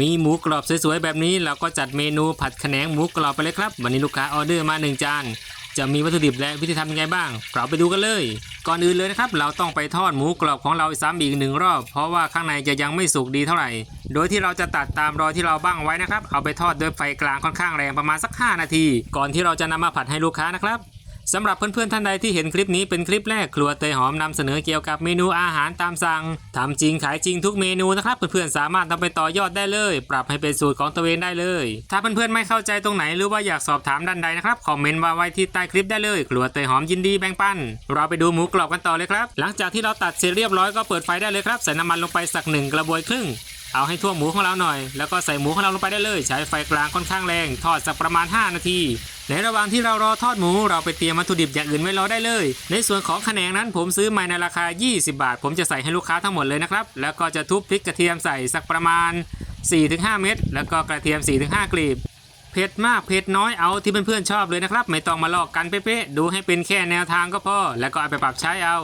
มีหมูกรอบสวยๆแบบนี้เราก็จัดเมนูผัดแขนงหมูกรอบไปเลยครับ วันนี้ลูกค้าออเดอร์มาหนึ่งจาน จะมีวัตถุดิบและวิธีทำยังไงบ้าง เราไปดูกันเลย ก่อนอื่นเลยนะครับ เราต้องไปทอดหมูกรอบของเราซ้ำอีกหนึ่งรอบ เพราะว่าข้างในจะยังไม่สุกดีเท่าไหร่ โดยที่เราจะตัดตามรอยที่เราบ้างไว้นะครับ เอาไปทอดด้วยไฟกลางค่อนข้างแรงประมาณสัก 5 นาที ก่อนที่เราจะนำมาผัดให้ลูกค้านะครับ สำหรับเพื่อนๆท่านใดที่เห็นคลิปนี้เป็นคลิปแรกครัวเตยหอมนำเสนอเกี่ยวกับเมนูอาหารตามสั่งทำจริงขายจริงทุกเมนูนะครับเพื่อนๆสามารถนำไปต่อยอดได้เลย ปรับให้เป็นสูตรของตัวเองได้เลย ถ้าเพื่อนๆไม่เข้าใจตรงไหนหรือว่าอยากสอบถามด้านใดนะครับคอมเมนต์มาไว้ที่ใต้คลิปได้เลย ครัวเตยหอมยินดีแบ่งปัน เราไปดูหมูกรอบกันต่อเลยครับ หลังจากที่เราตัดเสร็จเรียบร้อยก็เปิดไฟได้เลยครับใส่น้ำมันลงไปสักหนึ่งกระบวยครึ่ง เอาให้ทั่วหมูของเราหน่อย แล้วก็ใส่หมูของเราลงไปได้เลย ใช้ไฟกลางค่อนข้างแรง ทอดสักประมาณ 5 นาที ในระหว่างที่เรารอทอดหมูเราไปเตรียมวัตถุดิบอย่างอื่นไว้รอได้เลย ในส่วนของแขนงนั้นผมซื้อมาในราคา 20 บาท ผมจะใส่ให้ลูกค้าทั้งหมดเลยนะครับ แล้วก็จะทุบพริกกระเทียมใส่สักประมาณ 4-5 เม็ด แล้วก็กระเทียม 4-5กลีบเผ็ดมากเผ็ดน้อยเอาที่เพื่อนๆชอบเลยนะครับ ไม่ต้องมาลอกกันเป๊ะๆดูให้เป็นแค่แนวทางก็พอ แล้วก็เอาไปปรับใช้เอา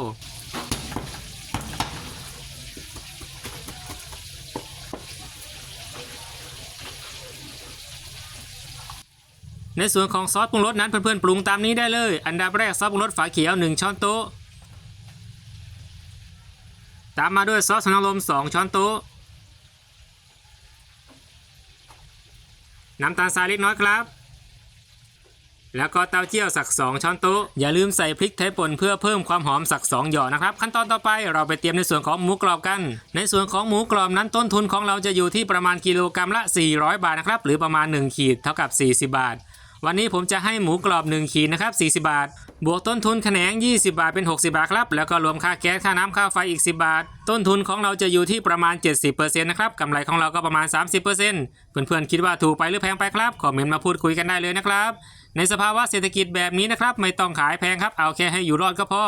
ในส่วนของซอสปรุงรสนั้นเพื่อนๆปรุงตามนี้ได้เลย อันดับแรกซอสปรุงรสฝาเขียว 1 ช้อนโต๊ะ ตามมาด้วยซอสสังลม2 ช้อนโต๊ะ น้ำตาลทรายเล็กน้อยครับ แล้วก็เต้าเจี้ยวสัก 2 ช้อนโต๊ะ อย่าลืมใส่พริกไทยป่นเพื่อเพิ่มความหอมสัก 2 หยอนะครับ ขั้นตอนต่อไปเราไปเตรียมในส่วนของหมูกรอบกัน ในส่วนของหมูกรอบนั้นต้นทุนของเราจะอยู่ที่ประมาณกิโลกรัมละ 400 บาทนะครับ หรือประมาณ 1 ขีดเท่ากับ 40 บาท วันนี้ผมจะให้หมูกรอบ 1 ขีดนะครับ40 บาท บวกต้นทุนแขนง 20 บาทเป็น 60 บาทครับ แล้วก็รวมค่าแก๊สค่าน้ำค่าไฟอีก 10 บาท ต้นทุนของเราจะอยู่ที่ประมาณ 70%นะครับกำไรของเราก็ประมาณ 30%เพื่อนๆคิดว่าถูกไปหรือแพงไปครับคอมเมนต์มาพูดคุยกันได้เลยนะครับในสภาวะเศรษฐกิจแบบนี้นะครับ ไม่ต้องขายแพงครับ เอาแค่ให้อยู่รอดก็พอ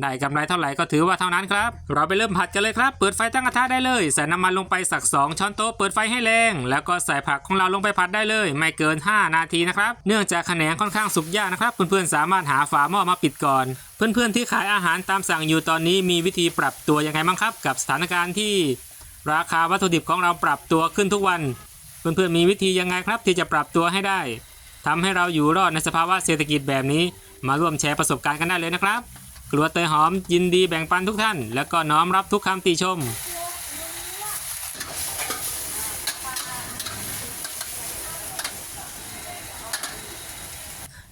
ได้กำไรเท่าไหร่ก็ถือว่าเท่านั้นครับ เราไปเริ่มผัดกันเลยครับ เปิดไฟตั้งกระทะได้เลย ใส่น้ำมันลงไปสัก 2 ช้อนโต๊ะ เปิดไฟให้แรง แล้วก็ใส่ผักของเราลงไปผัดได้เลย ไม่เกิน 5 นาทีนะครับ เนื่องจากแขนงค่อนข้างสุกยากนะครับ เพื่อนๆสามารถหาฝาหม้อมาปิดก่อน เพื่อนๆที่ขายอาหารตามสั่งอยู่ตอนนี้มีวิธีปรับตัวยังไงบ้างครับ กับสถานการณ์ที่ ราคาวัตถุดิบของเราปรับตัวขึ้นทุกวัน เพื่อนๆมีวิธียังไงครับ ที่จะปรับตัวให้ได้ ทำให้เราอยู่รอดในสภาวะเศรษฐกิจแบบนี้ มาร่วมแชร์ประสบการณ์กันได้เลยนะครับ กลัวเตยหอมยินดีแบ่งปันทุกท่าน แล้วก็น้อมรับทุกคำติชม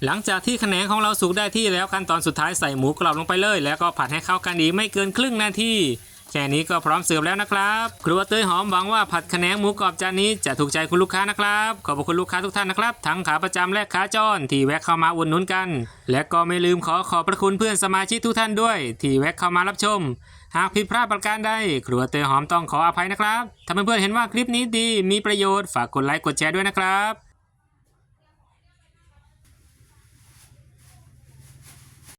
หลังจากที่แขนงของเราสุกได้ที่แล้วขั้นตอนสุดท้ายใส่หมูกรอบลงไปเลย แล้วก็ผัดให้เข้ากันอีกไม่เกินครึ่งนาที แค่นี้ก็พร้อมเสิร์ฟแล้วนะครับ ครัวเตยหอมหวังว่าผัดแขนงหมูกรอบจานนี้จะถูกใจคุณลูกค้านะครับ ขอบคุณลูกค้าทุกท่านนะครับ ทั้งขาประจำและขาจรที่แวะเข้ามาอุดหนุนกัน และก็ไม่ลืมขอขอบพระคุณเพื่อนสมาชิกทุกท่านด้วย ที่แวะเข้ามารับชม หากผิดพลาดประการใดครัวเตยหอมต้องขออภัยนะครับถ้าเพื่อนๆเห็นว่าคลิปนี้ดีมีประโยชน์ฝากกดไลค์กดแชร์ด้วยนะครับ